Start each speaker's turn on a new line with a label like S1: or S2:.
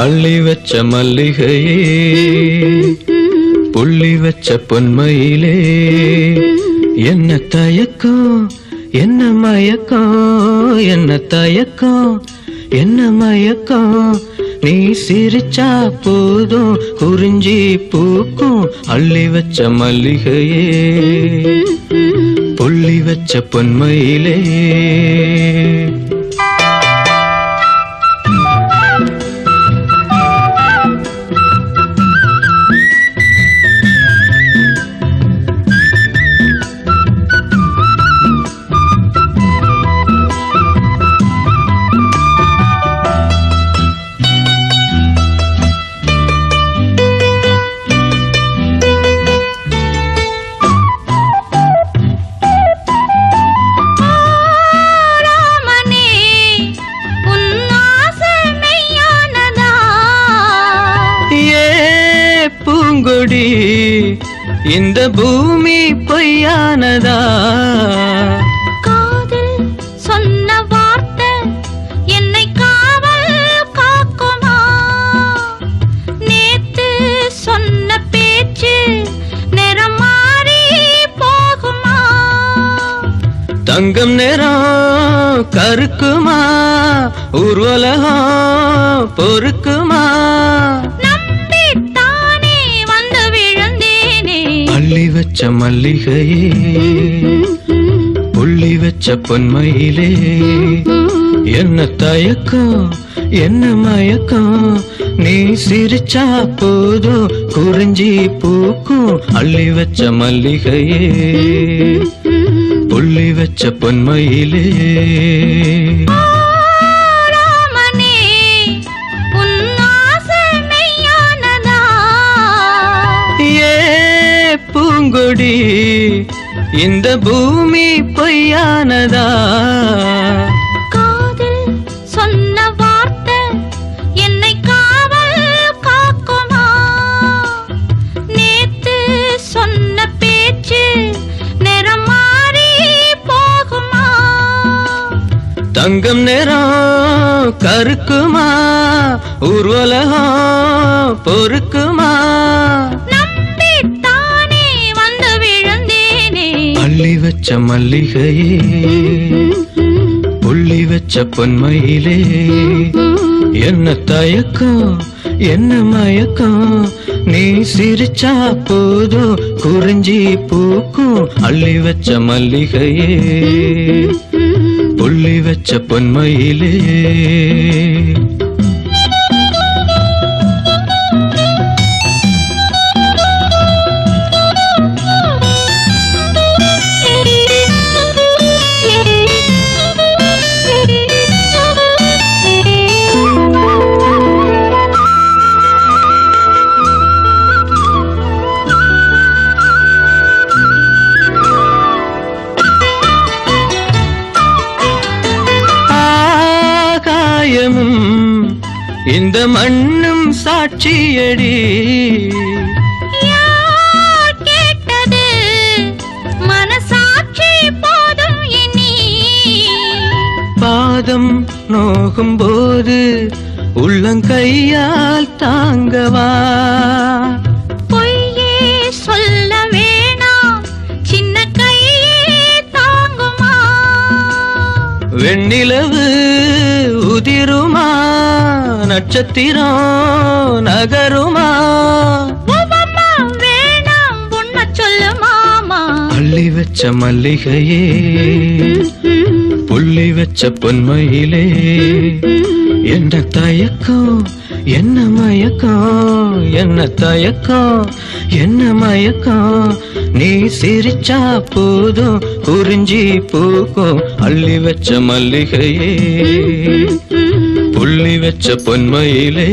S1: அள்ளி வச்ச மல்லிகையே புள்ளி வச்ச பொன்மையிலே. என்ன தயக்கம் என்ன மயக்கம் என்ன தயக்கம் என்ன மயக்கம். நீ சிரிச்சா போதும் குறிஞ்சி பூக்கும் அள்ளி வச்ச மல்லிகையே. புள்ளி வச்ச பொன்மையிலே. பூங்கொடி இந்த பூமி பொய்யானதா?
S2: காதில் சொன்ன வார்த்தை என்னை காவல் காக்குமா? நேத்து சொன்ன பேச்சு நிறம் மாறி போகுமா?
S1: தங்கம் நேரம் கருக்குமா? ஊர்வலகம் பொறுக்குமா? வச்ச மல்லிகையே புள்ளி வச்ச பொன்மையிலே. என்ன தயக்கம் என்ன மயக்கம்? நீ சிரிச்சா போதும் குறிஞ்சி பூக்கும் அள்ளி வச்ச மல்லிகையே. புள்ளி வச்ச பொன்மையிலே. பூங்கொடி இந்த பூமி பொய்யானதா?
S2: காதில் சொன்ன வார்த்தை என்னை காவல் காக்குமா? நேத்து சொன்ன பேச்சு நிறம் மாறி போகுமா?
S1: தங்கம் நேரம் கருக்குமா? ஊர்வலகம் பொறுக்குமா? வச்ச மல்லிகையே புள்ளி வச்ச பொன்மையிலே. என்ன தயக்கம் என்ன மயக்கம்? நீ சிரிச்சா போதும் குறிஞ்சி பூக்கும் அள்ளி வச்ச மல்லிகையே. புள்ளி வச்ச பொன்மையிலே. இந்த மண்ணும் சாட்சியடி.
S2: பாதம்
S1: நோகும் போது உள்ளங்கையால் தாங்கவா?
S2: பொய்யே சொல்ல வேணாம். சின்ன கையே தாங்குமா?
S1: வெண்ணிலவு உதிருமா? நட்சத்திரம் நகருமா? அள்ளி வச்ச மல்லிகையே புள்ளி வச்ச பொன்மையிலே என்ன தயக்கம் என்ன மயக்கம் என்ன தயக்கம் என்ன மயக்கம்? நீ சிரிச்சா போதும் குறிஞ்சி பூக்கும் அள்ளி வச்ச மல்லிகையே. புள்ளி வச்ச பொன்மையிலே